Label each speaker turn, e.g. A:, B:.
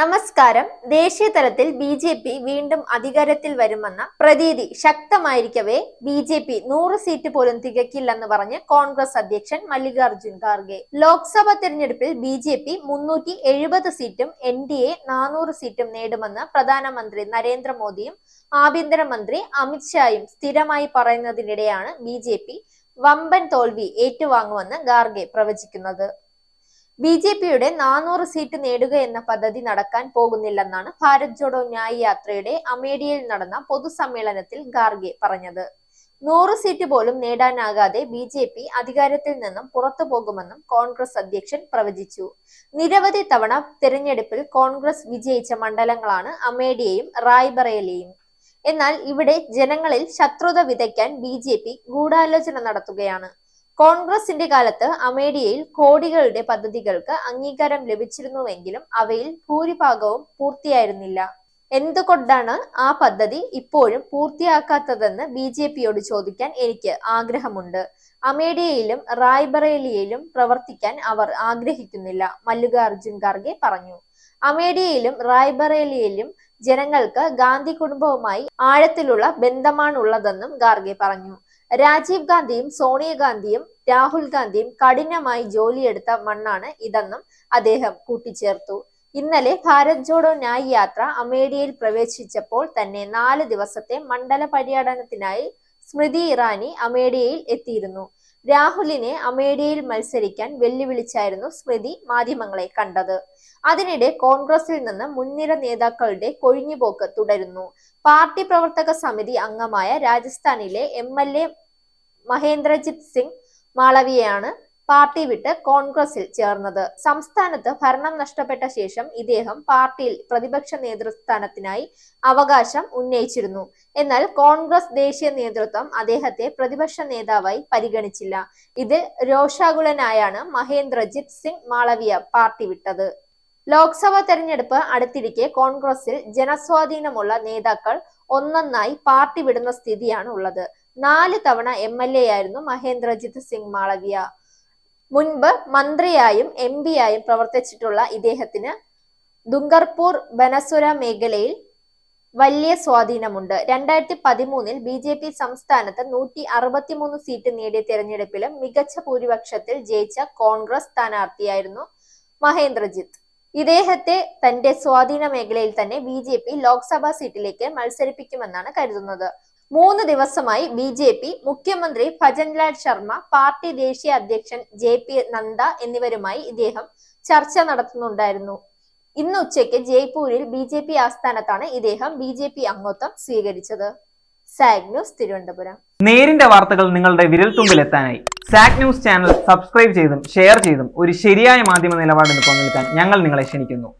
A: നമസ്കാരം. ദേശീയ തലത്തിൽ ബി ജെ പി വീണ്ടും അധികാരത്തിൽ വരുമെന്ന പ്രതീതി ശക്തമായിരിക്കവേ ബി ജെ പി നൂറ് സീറ്റ് പോലും തികക്കില്ലെന്ന് പറഞ്ഞ് കോൺഗ്രസ് അധ്യക്ഷൻ മല്ലികാർജുൻ ഖാർഗെ. ലോക്സഭാ തെരഞ്ഞെടുപ്പിൽ ബി ജെ പി മുന്നൂറ്റി എഴുപത് സീറ്റും എൻ ഡി എ നാനൂറ് സീറ്റും നേടുമെന്ന് പ്രധാനമന്ത്രി നരേന്ദ്രമോദിയും ആഭ്യന്തരമന്ത്രി അമിത്ഷായും സ്ഥിരമായി പറയുന്നതിനിടെയാണ് ബി ജെ പി വമ്പൻ തോൽവി ഏറ്റുവാങ്ങുമെന്ന് ഖാർഗെ പ്രവചിക്കുന്നത്. ബി ജെ പിയുടെ നാനൂറ് സീറ്റ് നേടുക എന്ന പദ്ധതി നടക്കാൻ പോകുന്നില്ലെന്നാണ് ഭാരത് ജോഡോ ന്യായ് യാത്രയുടെ അമേഠിയിൽ നടന്ന പൊതുസമ്മേളനത്തിൽ ഗാർഗെ പറഞ്ഞത്. നൂറ് സീറ്റ് പോലും നേടാനാകാതെ ബി ജെ പി അധികാരത്തിൽ നിന്നും പുറത്തു പോകുമെന്നും കോൺഗ്രസ് അധ്യക്ഷൻ പ്രവചിച്ചു. നിരവധി തവണ തെരഞ്ഞെടുപ്പിൽ കോൺഗ്രസ് വിജയിച്ച മണ്ഡലങ്ങളാണ് അമേഠിയയും റായ്ബറേലിയും. എന്നാൽ ഇവിടെ ജനങ്ങളിൽ ശത്രുത വിതയ്ക്കാൻ ബി ജെ പി ഗൂഢാലോചന നടത്തുകയാണ്. കോൺഗ്രസിന്റെ കാലത്ത് അമേരിയയിൽ കോടികളുടെ പദ്ധതികൾക്ക് അംഗീകാരം ലഭിച്ചിരുന്നുവെങ്കിലും അവയിൽ ഭൂരിഭാഗവും പൂർത്തിയായിരുന്നില്ല. എന്തുകൊണ്ടാണ് ആ പദ്ധതി ഇപ്പോഴും പൂർത്തിയാക്കാത്തതെന്ന് ബി ജെ പിയോട് ചോദിക്കാൻ എനിക്ക് ആഗ്രഹമുണ്ട്. അമേഡിയയിലും റായ്ബറേലിയയിലും പ്രവർത്തിക്കാൻ അവർ ആഗ്രഹിക്കുന്നില്ല മല്ലികാർജുൻ ഖാർഗെ പറഞ്ഞു. അമേഡിയയിലും റായ്ബറേലിയയിലും ജനങ്ങൾക്ക് ഗാന്ധി കുടുംബവുമായി ആഴത്തിലുള്ള ബന്ധമാണുള്ളതെന്നും ഖാർഗെ പറഞ്ഞു. രാജീവ് ഗാന്ധിയും സോണിയാഗാന്ധിയും രാഹുൽ ഗാന്ധിയും കഠിനമായി ജോലിയെടുത്ത മണ്ണാണ് ഇതെന്നും അദ്ദേഹം കൂട്ടിച്ചേർത്തു. ഇന്നലെ ഭാരത് ജോഡോ ന്യായ് യാത്ര അമേഠിയയിൽ പ്രവേശിച്ചപ്പോൾ തന്നെ നാല് ദിവസത്തെ മണ്ഡല പര്യടനത്തിനായി സ്മൃതി ഇറാനി അമേഠിയയിൽ എത്തിയിരുന്നു. രാഹുലിനെ അമേഠിയിൽ മത്സരിക്കാൻ വെല്ലുവിളിച്ചായിരുന്നു സ്മൃതി മാധ്യമങ്ങളെ കണ്ടത്. അതിനിടെ കോൺഗ്രസിൽ നിന്ന് മുൻനിര നേതാക്കളുടെ കൊഴിഞ്ഞുപോക്ക് തുടരുന്നു. പാർട്ടി പ്രവർത്തക സമിതി അംഗമായ രാജസ്ഥാനിലെ M L A Mahendrajit Singh മാളവിയയാണ് party വിട്ട് കോൺഗ്രസിൽ ചേർന്നത്. സംസ്ഥാനത്ത് ഭരണം നഷ്ടപ്പെട്ട ശേഷം ഇദ്ദേഹം പാർട്ടിയിൽ പ്രതിപക്ഷ നേതൃസ്ഥാനത്തിനായി അവകാശം ഉന്നയിച്ചിരുന്നു. എന്നാൽ കോൺഗ്രസ് ദേശീയ നേതൃത്വം അദ്ദേഹത്തെ പ്രതിപക്ഷ നേതാവായി പരിഗണിച്ചില്ല. ഇതിൽ രോഷാകുലനായാണ് മഹേന്ദ്രജിത് സിംഗ് മാളവിയ പാർട്ടി വിട്ടത്. ലോക്സഭാ തെരഞ്ഞെടുപ്പ് അടുത്തിരിക്കെ കോൺഗ്രസിൽ ജനസ്വാധീനമുള്ള നേതാക്കൾ ഒന്നൊന്നായി പാർട്ടി വിടുന്ന സ്ഥിതിയാണ് ഉള്ളത്. നാല് തവണ എം എൽ എ ആയിരുന്നു മഹേന്ദ്രജിത് സിംഗ് മാളവിയ. മുൻപ് മന്ത്രിയായും എം പിയായും പ്രവർത്തിച്ചിട്ടുള്ള ഇദ്ദേഹത്തിന് ദുംഗർപൂർ ബനസുര മേഖലയിൽ വലിയ സ്വാധീനമുണ്ട്. രണ്ടായിരത്തി പതിമൂന്നിൽ ബി ജെ പി സംസ്ഥാനത്ത് നൂറ്റി അറുപത്തിമൂന്ന് സീറ്റ് നേടിയ തെരഞ്ഞെടുപ്പിലും മികച്ച ഭൂരിപക്ഷത്തിൽ ജയിച്ച കോൺഗ്രസ് സ്ഥാനാർത്ഥിയായിരുന്നു മഹേന്ദ്രജിത്ത്. ഇദ്ദേഹത്തെ തന്റെ സ്വാധീന മേഖലയിൽ തന്നെ ബി ജെ പി ലോക്സഭാ സീറ്റിലേക്ക് മത്സരിപ്പിക്കുമെന്നാണ് കരുതുന്നത്. മൂന്ന് ദിവസമായി ബി ജെ പി മുഖ്യമന്ത്രി ഭജൻലാൽ ശർമ്മ പാർട്ടി ദേശീയ അധ്യക്ഷൻ ജെ പി നദ്ദ എന്നിവരുമായി ഇദ്ദേഹം ചർച്ച നടത്തുന്നുണ്ടായിരുന്നു. ഇന്ന് ഉച്ചയ്ക്ക് ജയ്പൂരിൽ ബി ജെ പി ആസ്ഥാനത്താണ് ഇദ്ദേഹം ബി ജെ പി അംഗത്വം സ്വീകരിച്ചത്. സാഗ് ന്യൂസ് തിരുവനന്തപുരം.
B: നേരിന്റെ വാർത്തകൾ നിങ്ങളുടെ വിരൽത്തുമ്പിൽ എത്താനായി സാഗ് ന്യൂസ് ചാനൽ സബ്സ്ക്രൈബ് ചെയ്തും ഷെയർ ചെയ്തും ഒരു ശരിയായ മാധ്യമ നിലപാടിന് പങ്കെടുക്കാൻ ഞങ്ങൾ നിങ്ങളെ ക്ഷണിക്കുന്നു.